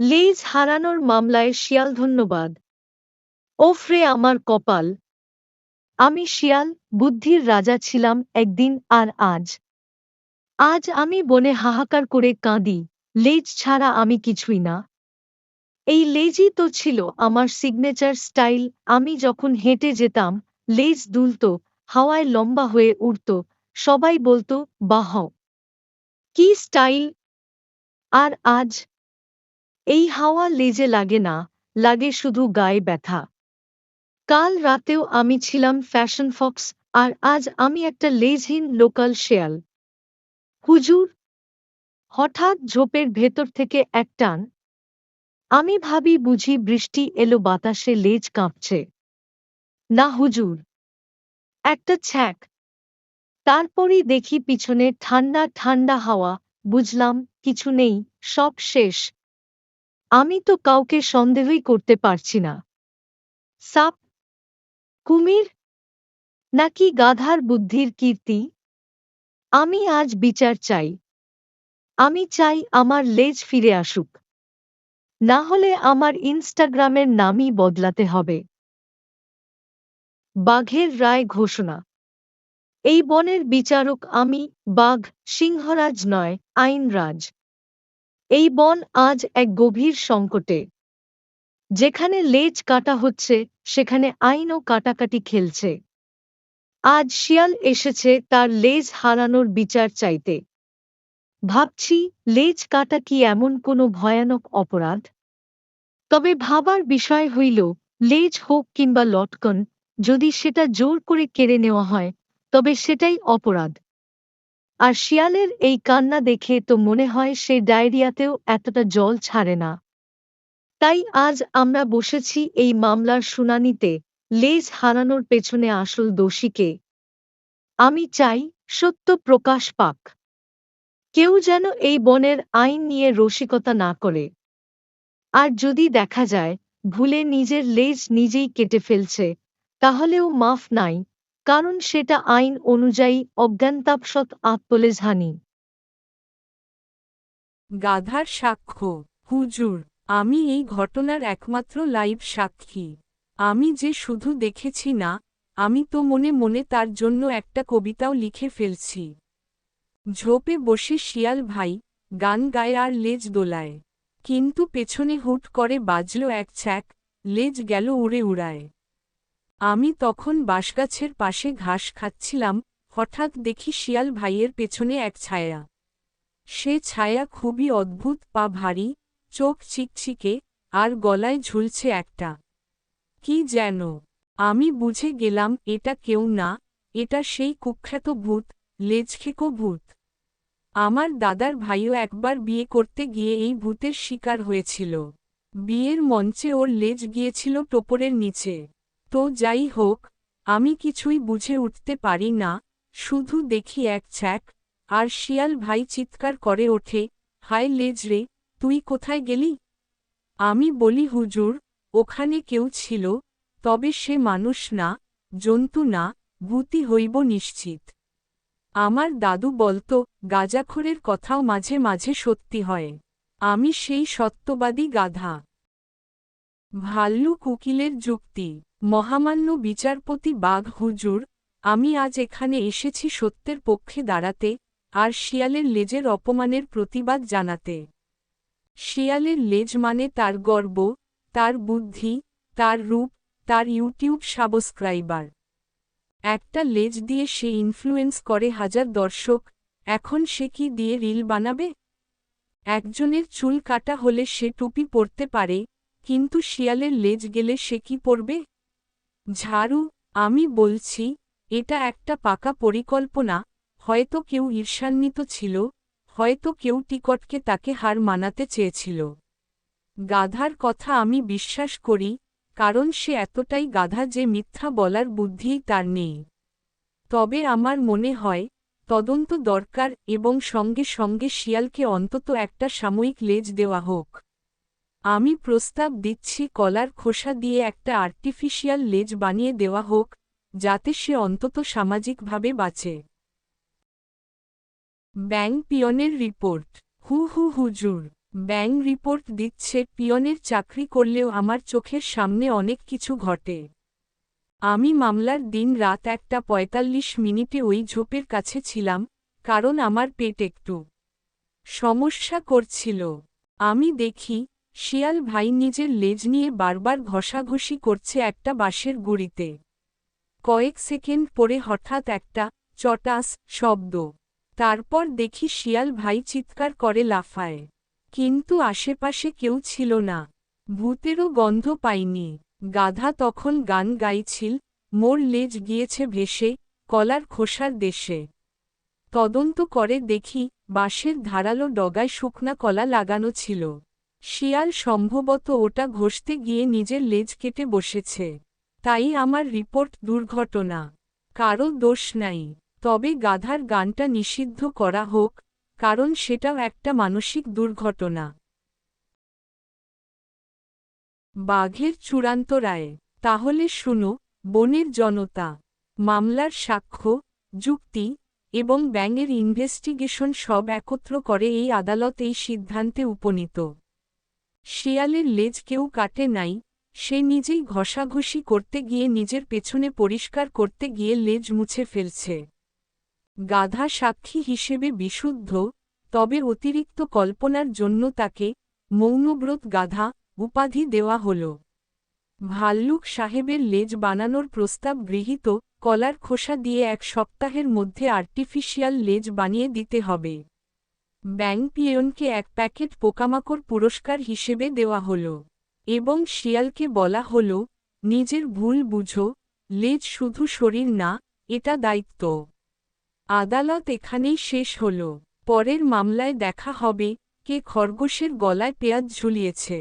লেজ হারানোর মামলায় শিয়াল ধন্যবাদ। ওফরে আমার কপাল। আমি শিয়াল, বুদ্ধির রাজা ছিলাম একদিন আর আজ। আজ আমি বনে হাহাকার করে কাঁদি, লেজ ছাড়া আমি কিছুই না। এই লেজই তো ছিল আমার সিগনেচার স্টাইল। আমি যখন হেঁটে যেতাম, লেজ দুলত, হাওয়ায় লম্বা হয়ে উড়ত, সবাই বলতো, বাহ! কি স্টাইল! আর আজ এই হাওয়া লেজে লাগে না, লাগে শুধু গায়ে ব্যথা। কাল রাতেও আমি ছিলাম ফ্যাশন ফক্স, আর আজ আমি একটা লেজহীন লোকাল শেয়াল। হুজুর! হঠাৎ ঝোপের ভেতর থেকে এক টান। আমি ভাবি বুঝি বৃষ্টি এলো, বাতাসে লেজ কাঁপছে। না হুজুর! একটা ছ্যাক। তারপরই দেখি পিছনে ঠান্ডা ঠান্ডা হাওয়া, বুঝলাম কিছু নেই, সব শেষ। আমি তো কাউকে সন্দেহই করতে পারছি না। সাপ? কুমির? নাকি গাধার বুদ্ধির কীর্তি? আমি আজ বিচার চাই। আমি চাই আমার লেজ ফিরে আসুক। না হলে আমার ইনস্টাগ্রামের নামই বদলাতে হবে। বাঘের রায় ঘোষণা। এই বনের বিচারক আমি, বাঘ সিংহরাজ নয়, আইনরাজ। এই বন আজ এক গভীর সংকটে। যেখানে লেজ কাটা হচ্ছে, সেখানে আইনও কাটাকাটি খেলছে। আজ শিয়াল এসেছে তার লেজ হারানোর বিচার চাইতে। ভাবছি, লেজ কাটা কি এমন কোনো ভয়ানক অপরাধ? তবে ভাবার বিষয় হইল, লেজ হোক কিংবা লটকন, যদি সেটা জোর করে কেড়ে নেওয়া হয়, তবে সেটাই অপরাধ। আর শিয়ালের এই কান্না দেখে তো মনে হয় সে ডায়রিয়াতেও এতটা জল ছাড়ে না। তাই আজ আমরা বসেছি এই মামলার শুনানিতে, লেজ হারানোর পেছনে আসল দোষীকে। আমি চাই সত্য প্রকাশ পাক। কেউ যেন এই বনের আইন নিয়ে রসিকতা না করে। আর যদি দেখা যায়, ভুলে নিজের লেজ নিজেই কেটে ফেলছে, তাহলেও মাফ নাই কারণ সেটা আইন অনুযায়ী অজ্ঞানতাপসৎ আত্মলেজহানি গাধার সাক্ষ্য, হুজুর, আমি এই ঘটনার একমাত্র লাইভ সাক্ষী। আমি যে শুধু দেখেছি না, আমি তো মনে মনে তার জন্য একটা কবিতাও লিখে ফেলছি। ঝোপে বসে শিয়াল ভাই, গান গায় আর লেজ দোলায়। কিন্তু পেছনে হুট করে বাজল এক ছ্যাক, লেজ গেল উড়ে উড়ায়। আমি তখন বাঁশগাছের পাশে ঘাস খাচ্ছিলাম, হঠাৎ দেখি শিয়াল ভাইয়ের পেছনে এক ছায়া। সে ছায়া খুবই অদ্ভুত, পা ভারী, চোখ চিকচিকে, আর গলায় ঝুলছে একটা। কি যেন? আমি বুঝে গেলাম, এটা কেউ না, এটা সেই কুখ্যাত ভূত, লেজখেকো ভূত। আমার দাদার ভাইও একবার বিয়ে করতে গিয়ে এই ভূতের শিকার হয়েছিল। বিয়ের মঞ্চে ওর লেজ গিয়েছিল টোপরের নিচে। তো যাই হোক, আমি কিছুই বুঝে উঠতে পারি না, শুধু দেখি এক ছ্যাক, আর শিয়াল ভাই চিৎকার করে ওঠে, হায় লেজ রে, তুই কোথায় গেলি? আমি বলি, হুজুর, ওখানে কেউ ছিল, তবে সে মানুষ না, জন্তু না, ভূতি হইব নিশ্চিত। আমার দাদু বলতো, গাজাখোরের কথাও মাঝে মাঝে সত্যি হয়। আমি সেই সত্যবাদী গাধা। ভাল্লুক উকিলের যুক্তি। মহামান্য বিচারপতি বাঘ, হুজুর, আমি আজ এখানে এসেছি সত্যের পক্ষে দাঁড়াতে আর শিয়ালের লেজের অপমানের প্রতিবাদ জানাতে। শিয়ালের লেজ মানে তার গর্ব, তার বুদ্ধি, তার রূপ, তার ইউটিউব সাবস্ক্রাইবার। একটা লেজ দিয়ে সে ইনফ্লুয়েন্স করে হাজার দর্শক, এখন সে কি দিয়ে রিল বানাবে? একজনের চুল কাটা হলে সে টুপি পরতে পারে, কিন্তু শিয়ালের লেজ গেলে সে কি পরবে? ঝাড়ু, আমি বলছি, এটা একটা পাকা পরিকল্পনা, হয়তো কেউ ঈর্ষান্বিত ছিল, হয়তো কেউ টিকটকে তাকে হার মানাতে চেয়েছিল। গাধার কথা আমি বিশ্বাস করি, কারণ সে এতটাই গাধা যে মিথ্যা বলার বুদ্ধিই তার নেই। তবে আমার মনে হয়, তদন্ত দরকার এবং সঙ্গে সঙ্গে শিয়ালকে অন্তত একটা সাময়িক লেজ দেওয়া হোক। আমি প্রস্তাব দিচ্ছি কলার খোসা দিয়ে একটা আর্টিফিশিয়াল লেজ বানিয়ে দেওয়া হোক, যাতে সে অন্তত সামাজিকভাবে বাঁচে। ব্যাং পিয়নের রিপোর্ট। হু হু হুজুর। ব্যাং রিপোর্ট দিচ্ছে পিয়নের চাকরি করলেও আমার চোখের সামনে অনেক কিছু ঘটে। আমি মামলার দিন রাত একটা পঁয়তাল্লিশ মিনিটে ওই ঝোপের কাছে ছিলাম, কারণ আমার পেট একটু সমস্যা করছিল। আমি দেখি শিয়াল ভাই নিজের লেজ নিয়ে বারবার ঘষাঘষি করছে একটা বাঁশের গুড়িতে। কয়েক সেকেন্ড পরে হঠাৎ একটা চটাস শব্দ। তারপর দেখি শিয়াল ভাই চিৎকার করে লাফায়। কিন্তু আশেপাশে কেউ ছিল না। ভূতেরও গন্ধ পাইনি। গাধা তখন গান গাইছিল, মোর লেজ গিয়েছে ভেসে, কলার খোসার দেশে। তদন্ত করে দেখি বাঁশের ধারালো ডগায় শুকনা কলা লাগানো ছিল। শিয়াল সম্ভবত ওটা ঘষতে গিয়ে নিজের লেজ কেটে বসেছে। তাই আমার রিপোর্ট দুর্ঘটনা। কারও দোষ নাই। তবে গাধার গানটা নিষিদ্ধ করা হোক, কারণ সেটাও একটা মানসিক দুর্ঘটনা। বাঘের চূড়ান্ত রায়। তাহলে শুনো, বনের জনতা, মামলার সাক্ষ্য, যুক্তি এবং ব্যাঙের ইনভেস্টিগেশন সব একত্র করে এই আদালত এই সিদ্ধান্তে উপনীত। শিয়ালের লেজ কেউ কাটে নাই, সে নিজেই ঘষাঘষি করতে গিয়ে নিজের পেছনে পরিষ্কার করতে গিয়ে লেজ মুছে ফেলছে। গাধা সাক্ষী হিসেবে বিশুদ্ধ, তবে অতিরিক্ত কল্পনার জন্য তাকে মৌনব্রত গাধা উপাধি দেওয়া হল। ভাল্লুক সাহেবের লেজ বানানোর প্রস্তাব গৃহীত, কলার খোসা দিয়ে এক সপ্তাহের মধ্যে আর্টিফিশিয়াল লেজ বানিয়ে দিতে হবে। ব্যাং পিয়নকে এক প্যাকেট পোকামাকড় পুরস্কার হিসেবে দেওয়া হল এবং শিয়ালকে বলা হল, নিজের ভুল বুঝো, লেজ শুধু শরীর না, এটা দায়িত্ব। আদালত এখানেই শেষ হল। পরের মামলায় দেখা হবে কে খরগোশের গলায় পেঁয়াজ ঝুলিয়েছে।